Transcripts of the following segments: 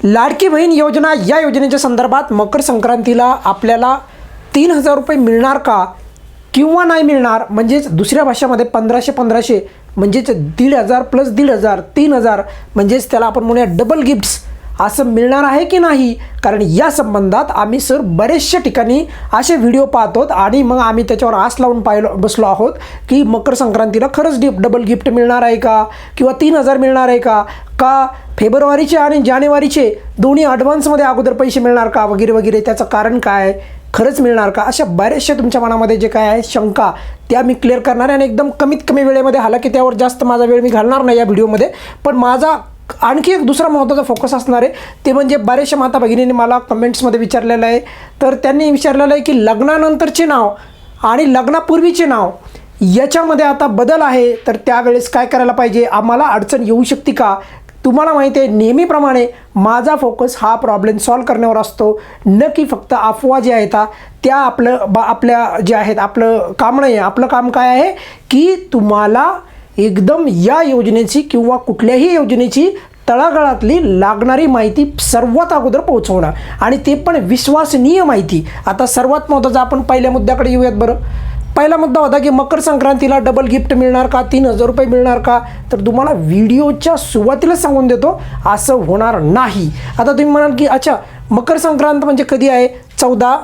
लाडकी बहीण योजना या योजनेच्या संदर्भात मकर संक्रांतीला आपल्याला तीन हजार रुपये मिळणार का किंवा नाही मिळणार? म्हणजेच दुसऱ्या भाषेमध्ये पंधराशे पंधराशे म्हणजेच दीड हजार प्लस दीड हजार तीन हजार म्हणजेच त्याला आपण म्हणूया डबल गिफ्ट्स असं मिळणार आहे की नाही? कारण या संबंधात आम्ही सर बरेचशा ठिकाणी असे व्हिडिओ पाहतो आणि मग आम्ही त्याच्यावर आस लावून पाहिलो बसलो आहोत की मकर संक्रांतीला खरंच डिप डबल गिफ्ट मिळणार आहे का? किंवा तीन हजार मिळणार आहे का? का फेब्रुवारीचे आणि जानेवारीचे दोन्ही ॲडव्हान्समध्ये अगोदर पैसे मिळणार का? वगैरे वगैरे त्याचं कारण काय? खरंच मिळणार का? अशा बऱ्याचशा तुमच्या मनामध्ये जे काय आहे शंका त्या मी क्लिअर करणार आहे आणि एकदम कमीत कमी वेळेमध्ये हालाकी त्यावर जास्त माझा वेळ मी घालणार नाही या व्हिडिओमध्ये पण माझा आणखी एक दुसरा महत्त्वाचा फोकस असणार आहे. ते म्हणजे बऱ्याचशा माता भगिनींनी मला कमेंट्समध्ये विचारलेलं आहे. तर त्यांनी विचारलेलं आहे की लग्नानंतरचे नाव आणि लग्नापूर्वीचे नाव याच्यामध्ये आता बदल आहे. तर त्यावेळेस काय करायला पाहिजे? आम्हाला अडचण येऊ शकते का? तुम्हाला माहिती आहे नेहमीप्रमाणे माझा फोकस हा प्रॉब्लेम सॉल्व करण्यावर असतो. न की फक्त अफवा ज्या आहेत त्या आपलं बा आपल्या जे आहेत आपलं काम नाही आहे. आपलं काम काय आहे? की तुम्हाला एकदम या योजनेची किंवा कुठल्याही योजनेची तळागाळातली लागणारी माहिती सर्वात अगोदर पोहोचवणं आणि ते पण विश्वसनीय माहिती. आता सर्वात महत्त्वाचं आपण पहिल्या मुद्द्याकडे येऊयात बरं. पहिला मुद्दा होता की मकर संक्रांतीला डबल गिफ्ट मिळणार का? तीन हजार रुपये मिळणार का? तर तुम्हाला व्हिडिओच्या सुरुवातीलाच सांगून देतो असं होणार नाही. आता तुम्ही म्हणाल की अच्छा मकर संक्रांत म्हणजे कधी आहे? चौदा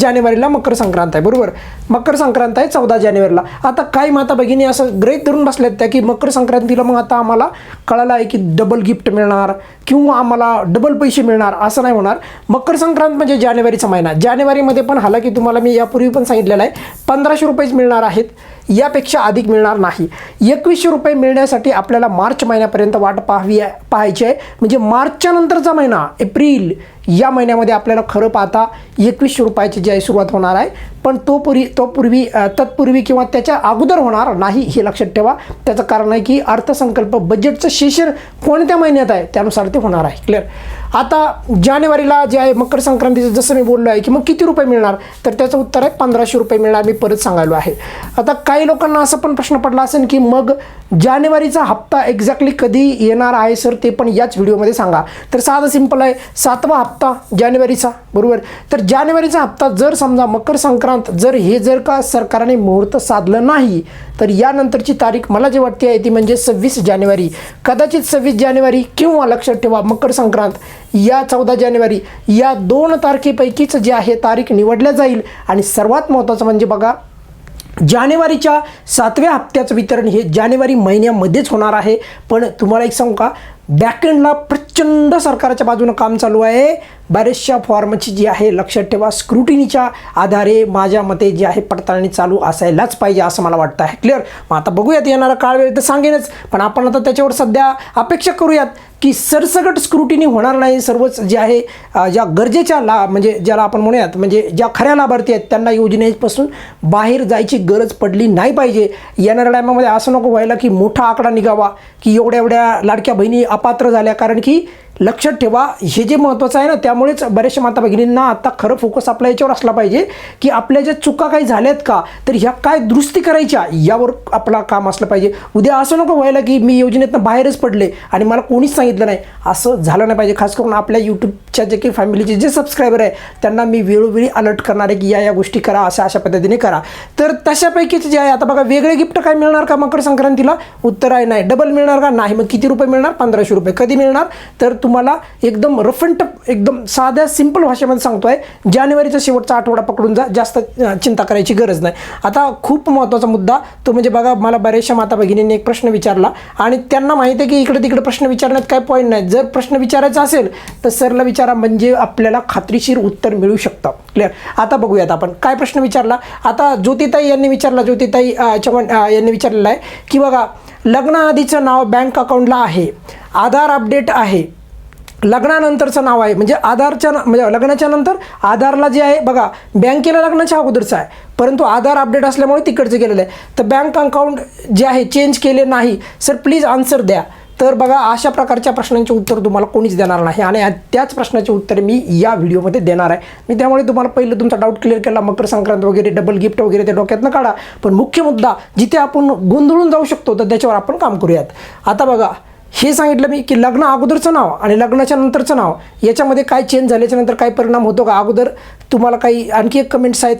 जानेवारीला मकर संक्रांत आहे बरोबर? मकर संक्रांत आहे चौदा जानेवारीला. आता काही माता भगिनी असं ग्रेट धरून बसल्यात त्या की मकर संक्रांतीला मग आता आम्हाला कळालं आहे की डबल गिफ्ट मिळणार किंवा आम्हाला डबल पैसे मिळणार असं नाही होणार. मकर संक्रांत म्हणजे जानेवारीचा महिना. जानेवारीमध्ये पण हालाकी तुम्हाला मी यापूर्वी पण सांगितलेलं आहे पंधराशे रुपयेच मिळणार आहेत. यापेक्षा अधिक मिळणार नाही. एकवीसशे रुपये मिळण्यासाठी आपल्याला मार्च महिन्यापर्यंत वाट पाहावी पाहायची आहे. म्हणजे मार्चच्या नंतरचा महिना एप्रिल या महिन्यामध्ये आपल्याला खरं पाहता एकवीसशे रुपयाची जी आहे सुरुवात होणार आहे. पण तो पूर्वी तो पूर्वी तत्पूर्वी किंवा त्याच्या अगोदर होणार नाही हे लक्षात ठेवा. त्याचं कारण आहे की अर्थसंकल्प बजेटचं सेशन कोणत्या महिन्यात आहे? त्यानुसार ते होणार आहे. क्लिअर आता जानेवारीला जे आहे मकर संक्रांतीचं जसं मी बोललो आहे की मग किती रुपये मिळणार? तर त्याचं उत्तर आहे पंधराशे रुपये मिळणार मी परत सांगायलो आहे. आता काही लोकांना असं पण प्रश्न पडला असेल की मग जानेवारीचा हप्ता एक्झॅक्टली कधी येणार आहे सर ते पण याच व्हिडिओमध्ये सांगा. तर साधं सिंपल आहे सातवा हप्ता जानेवारीचा बरोबर? तर जानेवारीचा हप्ता जर समजा मकर संक्रांत जर हे जर का सरकारने मुहूर्त साधलं नाही तर यानंतरची तारीख मला जी वाटते आहे ती म्हणजे सव्वीस जानेवारी. कदाचित सव्वीस जानेवारी किंवा लक्षात ठेवा मकर संक्रांत. या चौदा जानेवारी या दोन तारखेपैकीच जे आहे तारीख निवडल्या जाईल. आणि सर्वात महत्त्वाचं म्हणजे बघा जानेवारीच्या सातव्या हप्त्याचं वितरण हे जानेवारी महिन्यामध्येच होणार आहे. पण तुम्हाला एक सांगू का? बॅकएंडला प्रचंड सरकारच्या बाजूनं काम चालू आहे. बऱ्याचशा फॉर्मची जी आहे लक्षात ठेवा स्क्रुटिनीच्या आधारे माझ्या मते जी आहे पडताळणी चालू असायलाच पाहिजे असं मला वाटतं आहे. क्लिअर मग आता बघूयात येणारा काळ वेळ तर सांगेनच. पण आपण आता त्याच्यावर सध्या अपेक्षा करूयात की सरसकट स्क्रुटिनी होणार नाही. सर्वच जे आहे ज्या गरजेच्या ला म्हणजे ज्याला आपण म्हणूयात म्हणजे ज्या खऱ्या लाभार्थी आहेत त्यांना योजनेपासून बाहेर जायची गरज पडली नाही पाहिजे. येणाऱ्या टायमामध्ये असं नको व्हायला की मोठा आकडा निघावा की एवढ्या एवढ्या लाडक्या बहिणी अपात्र झाल्या. कारण की लक्षात ठेवा हे जे महत्त्वाचं आहे ना त्यामुळेच बऱ्याचशा माता भगिनींना आता खरं फोकस आपल्या याच्यावर असला पाहिजे की आपल्या ज्या चुका काही झाल्यात का तर ह्या काय दुरुस्ती करायच्या यावर आपला काम असलं पाहिजे. उद्या असं नको व्हायला की मी योजनेतनं बाहेरच पडले आणि मला कोणीच सांगितलं नाही. असं झालं नाही पाहिजे खास करून आपल्या यूट्यूबच्या जे काही फॅमिलीचे जे सबस्क्रायबर आहे त्यांना मी वेळोवेळी अलर्ट करणार आहे की या या गोष्टी करा अशा अशा पद्धतीने करा. तर तशापैकीच जे आहे आता बघा वेगळे गिफ्ट काय मिळणार का मकर संक्रांतीला? उत्तर आहे. नाही डबल मिळणार का? नाही. मग किती रुपये मिळणार? पंधराशे रुपये. कधी मिळणार? तर तुम्हाला एकदम रफ अँड टफ एकदम साध्या सिंपल भाषेमध्ये सांगतो आहे जानेवारीचा शेवटचा आठवडा पकडून जा जास्त चिंता करायची गरज नाही. आता खूप महत्त्वाचा मुद्दा तो म्हणजे बघा मला बऱ्याचशा माता भगिनींनी एक प्रश्न विचारला आणि त्यांना माहिती आहे की इकडे तिकडे प्रश्न विचारण्यात काय पॉईंट नाही. जर प्रश्न विचारायचा असेल तर सरला विचारा म्हणजे आपल्याला खात्रीशीर उत्तर मिळू शकतं. क्लिअर आता बघूयात आपण. काय प्रश्न विचारला? आता ज्योतिताई यांनी विचारला ज्योतिताई अं, चव्हाण यांनी विचारलेला आहे की बघा लग्नाआधीचं नाव बँक अकाउंटला आहे. आधार अपडेट आहे. लग्नानंतरचं नाव आहे. म्हणजे आधारच्या न- म्हणजे लग्नाच्या नंतर आधारला जे आहे बघा बँकेला लग्नाच्या अगोदरचं आहे. परंतु आधार अपडेट असल्यामुळे तिकडचं गेलेलं आहे. तर बँक अकाउंट जे आहे चेंज केले नाही. सर प्लीज आन्सर द्या. तर बघा अशा प्रकारच्या प्रश्नांचे उत्तर तुम्हाला कोणीच देणार नाही. आणि त्याच प्रश्नाचे उत्तर मी या व्हिडिओमध्ये देणार आहे. मी त्यामुळे तुम्हाला पहिलं तुमचा डाऊट क्लिअर केला. मकर संक्रांत वगैरे डबल गिफ्ट वगैरे ते डोक्यातनं काढा. पण मुख्य मुद्दा जिथे आपण गोंधळून जाऊ शकतो तर त्याच्यावर आपण काम करूयात. आता बघा हे सांगितलं मी की लग्न अगोदरचं नाव आणि लग्नाच्या नंतरचं नाव याच्यामध्ये काय चेंज झाल्याच्यानंतर काय परिणाम होतो का अगोदर? तुम्हाला काही आणखी एक कमेंट्स आहेत.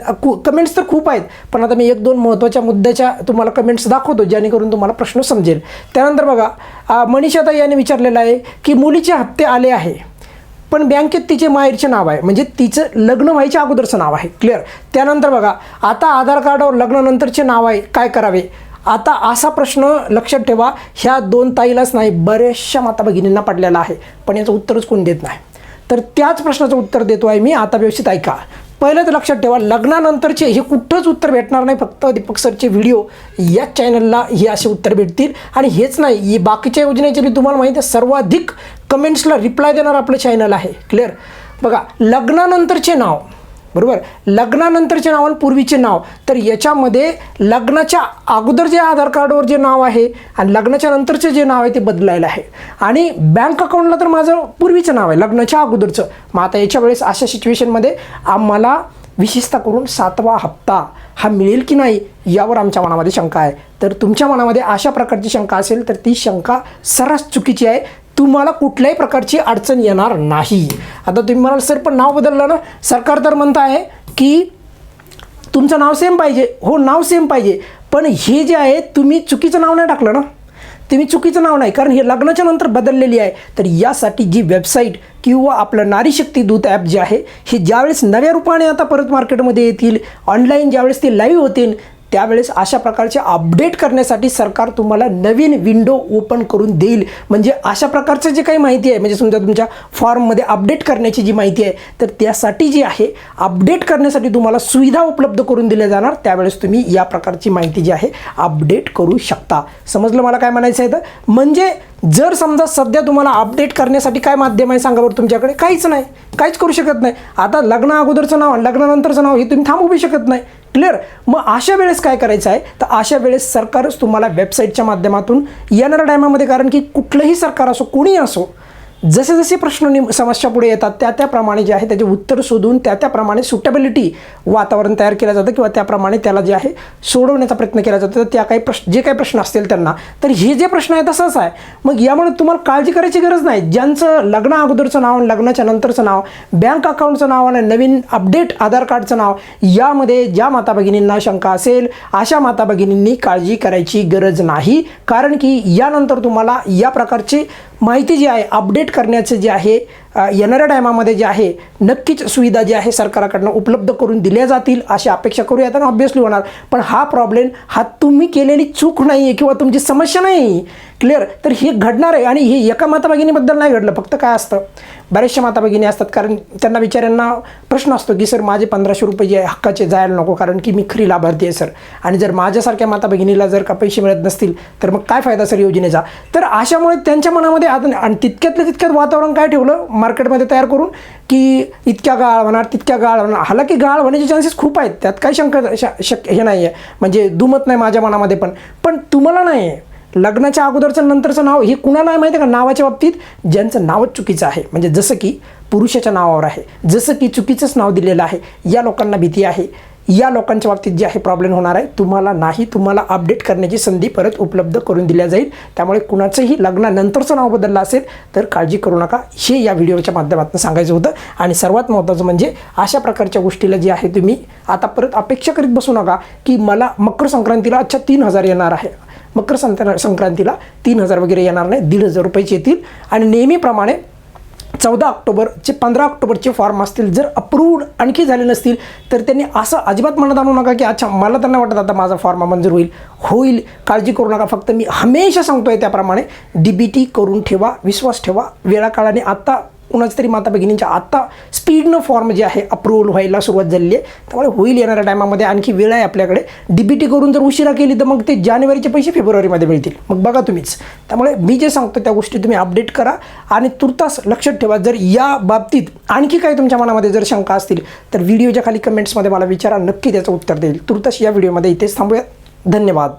कमेंट्स तर खूप आहेत पण आता मी एक दोन महत्त्वाच्या मुद्द्याच्या तुम्हाला कमेंट्स दाखवतो जेणेकरून तुम्हाला प्रश्न समजेल. त्यानंतर बघा अ, मनीषाताई यांनी विचारलेलं आहे की मुलीचे हप्ते आले आहे पण बँकेत तिचे माहेरचे नाव आहे. म्हणजे तिचं लग्न व्हायच्या अगोदरचं नाव आहे. क्लिअर त्यानंतर बघा आता आधार कार्डावर लग्नानंतरचे नाव आहे काय करावे? आता असा प्रश्न लक्षात ठेवा ह्या दोन ताईलाच नाही बऱ्याचशा माता भगिनींना पडलेला आहे. पण याचं उत्तरच कोण देत नाही? तर त्याच प्रश्नाचं उत्तर देतो आहे मी आता व्यवस्थित ऐका. पहिलं तर लक्षात ठेवा लग्नानंतरचे हे कुठंच उत्तर भेटणार नाही फक्त दीपक सरचे व्हिडिओ या चॅनलला हे असे उत्तर भेटतील. आणि हेच नाही ही बाकीच्या योजनेचे मी तुम्हाला माहिती आहे सर्वाधिक कमेंट्सला रिप्लाय देणार आपलं चॅनल आहे. क्लिअर बघा लग्नानंतरचे नाव. बरोबर? लग्नानंतरचे नाव आणि पूर्वीचे नाव. तर याच्यामध्ये लग्नाच्या अगोदर जे आधार कार्डवर जे नाव आहे आणि लग्नाच्या नंतरचे जे नाव आहे ते बदलायला आहे. आणि बँक अकाउंटला तर माझं पूर्वीचं नाव आहे लग्नाच्या अगोदरचं. मग आता याच्या वेळेस अशा सिच्युएशनमध्ये आम्हाला विशेषतः करून सातवा हप्ता हा मिळेल की नाही यावर आमच्या मनामध्ये शंका आहे. तर तुमच्या मनामध्ये अशा प्रकारची शंका असेल तर ती शंका सर्रास चुकीची आहे. तुम्हाला कुठल्याही प्रकारची अडचण येणार नाही. आता तुम्ही म्हणाल सर पण नाव बदललं ना? सरकार तर म्हणत आहे की तुमचं नाव सेम पाहिजे. हो नाव सेम पाहिजे. पण हे जे आहे तुम्ही चुकीचं नाव नाही टाकलं ना? तुम्ही चुकीचं नाव नाही. कारण हे लग्नाच्या नंतर बदललेली आहे. तर यासाठी जी वेबसाईट किंवा आपलं नारी शक्ती दूत ॲप जे आहे हे ज्यावेळेस नव्या रूपाने आता परत मार्केटमध्ये येतील ऑनलाईन ज्यावेळेस ते लाईव्ह होतील त्यावेळेस अशा प्रकारचे अपडेट करण्यासाठी सरकार तुम्हाला नवीन विंडो ओपन करून देईल. म्हणजे अशा प्रकारचं जे काही माहिती आहे म्हणजे समजा तुमच्या फॉर्ममध्ये अपडेट करण्याची जी माहिती आहे तर त्यासाठी जी आहे अपडेट करण्यासाठी तुम्हाला सुविधा उपलब्ध करून दिल्या जाणार. त्यावेळेस तुम्ही या प्रकारची माहिती जी आहे अपडेट करू शकता. समजलं मला काय म्हणायचं आहे तर? म्हणजे जर समजा सध्या तुम्हाला अपडेट करण्यासाठी काय माध्यम आहे सांगा बरं तुमच्याकडे? काहीच नाही. काहीच करू शकत नाही. आता लग्न अगोदरचं नाव आणि लग्नानंतरचं नाव हे तुम्ही थांबवू शकत नाही. क्लिअर. मग अशा वेळेस काय करायचं आहे? तर अशा वेळेस सरकारच तुम्हाला वेबसाईटच्या माध्यमातून येणाऱ्या टायमामध्ये कारण की कुठलंही सरकार असो कोणीही असो जसे जसे प्रश्न नि- समस्या पुढे येतात त्या त्याप्रमाणे जे आहे त्याचे उत्तर शोधून त्या त्याप्रमाणे सुटेबिलिटी वातावरण तयार केलं जातं किंवा त्याप्रमाणे त्याला जे आहे सोडवण्याचा प्रयत्न केला जातो. तर त्या काही प्रश्न जे काही प्रश्न असतील त्यांना. तर हे जे प्रश्न आहे तसंच आहे. मग यामुळे तुम्हाला काळजी करायची गरज नाही. ज्यांचं लग्न अगोदरचं नाव लग्नाच्या नंतरचं नाव बँक अकाउंटचं नाव आणि नवीन अपडेट आधार कार्डचं नाव यामध्ये ज्या माता भगिनींना शंका असेल अशा माता भगिनींनी काळजी करायची गरज नाही. कारण की यानंतर तुम्हाला या प्रकारची माहिती जी आहे अपडेट करण्याचं जे आहे येणाऱ्या टायमामध्ये जे आहे नक्कीच सुविधा जी आहे सरकारकडनं उपलब्ध करून दिल्या जातील अशी अपेक्षा करूयात आणि ऑब्वियसली होणार. पण हा प्रॉब्लेम हा तुम्ही केलेली चूक नाही आहे किंवा तुमची समस्या नाही. क्लिअर तर हे घडणार आहे आणि हे एका माता भगिनीबद्दल नाही घडलं. फक्त काय असतं? बऱ्याचशा माता भगिनी असतात. कारण त्यांना विचारांना प्रश्न असतो की सर माझे पंधराशे रुपये जे हक्काचे जायला नको कारण की मी खरी लाभार्थी आहे सर. आणि जर माझ्यासारख्या माता भगिनीला जर का पैसे मिळत नसतील तर मग काय फायदा सर योजनेचा? तर अशामुळे त्यांच्या मनामध्ये आता आणि तितक्यातल्या तितक्यात वातावरण काय ठेवलं? मार्केटमध्ये तयार करून की इतक्या गाळ होणार तितक्या गाळ होणार हालाकी गाळ होण्याचे चान्सेस खूप आहेत त्यात काही शंका श- शक्य हे नाही आहे म्हणजे दुमत नाही माझ्या मनामध्ये पण. पण तुम्हाला नाही. आहे लग्नाच्या अगोदरचं नंतरचं नाव हे कुणाला आहे माहिती आहे का? नावाच्या बाबतीत ज्यांचं नावच चुकीचं आहे. म्हणजे जसं की पुरुषाच्या नावावर आहे. जसं की चुकीचंच नाव दिलेलं आहे. या लोकांना भीती आहे. या लोकांच्या बाबतीत जे आहे प्रॉब्लेम होणार आहे तुम्हाला नाही तुम्हाला अपडेट करण्याची संधी परत उपलब्ध करून दिल्या जाईल. त्यामुळे कुणाचंही लग्नानंतरचं नाव बदललं असेल तर काळजी करू नका. हे या व्हिडिओच्या माध्यमातून सांगायचं होतं. आणि सर्वात महत्त्वाचं म्हणजे अशा प्रकारच्या गोष्टीला जे आहे तुम्ही आता परत अपेक्षा करीत बसू नका की मला मकर संक्रांतीला अच्छा तीन हजार येणार आहे. मकर संत संक्रांतीला तीन हजार वगैरे येणार नाही दीड हजार रुपयाचे येतील. आणि नेहमीप्रमाणे चौदा ऑक्टोबरचे पंधरा ऑक्टोबरचे फॉर्म असतील. जर अप्रूव्ड आणखी झाले नसतील तर त्यांनी असं अजिबात म्हणत आणू नका की अच्छा मला त्यांना वाटत आता माझा फॉर्म मंजूर होईल. होईल. काळजी करू नका. फक्त मी हमेशा सांगतोय त्याप्रमाणे डी बी टी करून ठेवा विश्वास ठेवा. वेळाकाळाने आत्ता कुणाच्या तरी माता भगिनींच्या आत्ता स्पीडनं फॉर्म जे आहे अप्रूव्हल व्हायला सुरुवात झालेली आहे. त्यामुळे होईल येणाऱ्या टायमामध्ये आणखी वेळ आहे आपल्याकडे. डी टी करून जर उशिरा केली तर मग ते जानेवारीचे पैसे फेब्रुवारीमध्ये मिळतील. मग बघा तुम्हीच. त्यामुळे मी जे सांगतो त्या गोष्टी तुम्ही अपडेट करा आणि तुर्तास लक्षात ठेवा जर या बाबतीत आणखी काही तुमच्या मनामध्ये जर शंका असतील तर व्हिडिओच्या खाली कमेंट्समध्ये मला विचारा. नक्की त्याचं उत्तर देईल. तुर्तास या व्हिडिओमध्ये इथेच थांबूयात. धन्यवाद.